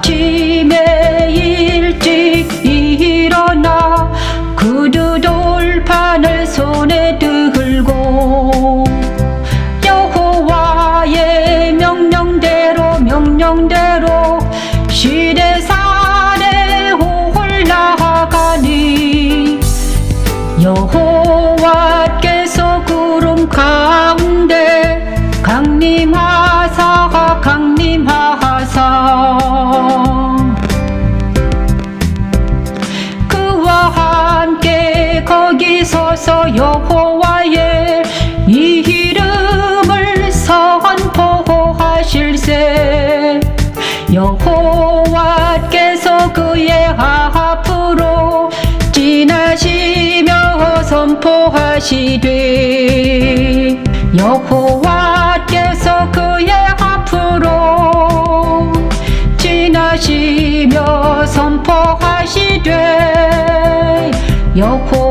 마침에 지시옵소서 여호와의 이름을 선포하실세. 여호와께서 그의 앞으로 지나시며 선포하시되 여호와께서 그의 앞으로 지나시며 선포하시되 여호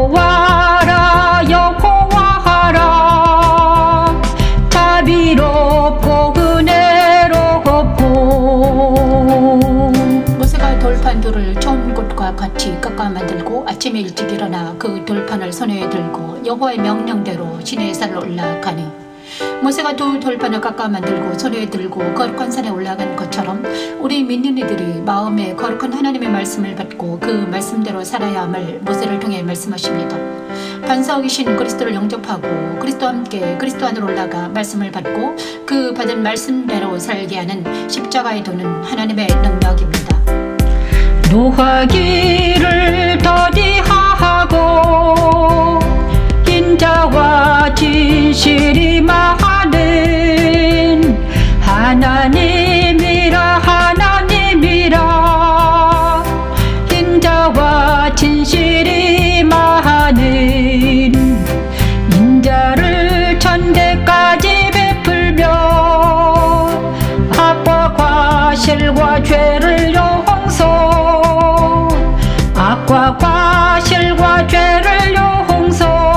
돌판들을 좋은 것과 같이 깎아 만들고 아침에 일찍 일어나 그 돌판을 손에 들고 여호와의 명령대로 시내산을 올라가니 모세가 두 돌판을 깎아 만들고 손에 들고 거룩한 산에 올라간 것처럼 우리 믿는 이들이 마음에 거룩한 하나님의 말씀을 받고 그 말씀대로 살아야 함을 모세를 통해 말씀하십니다. 반석이신 그리스도를 영접하고 그리스도와 함께 그리스도 안으로 올라가 말씀을 받고 그 받은 말씀대로 살게 하는 십자가에 도는 하나님의 능력입니다. 노하기를 더디하고 인자와 진실이 많은 하나님이라 하나님이라. 인자와 진실이 많은 인자를 천대까지 베풀며 악과 과실과 죄를 과실과 죄를 용서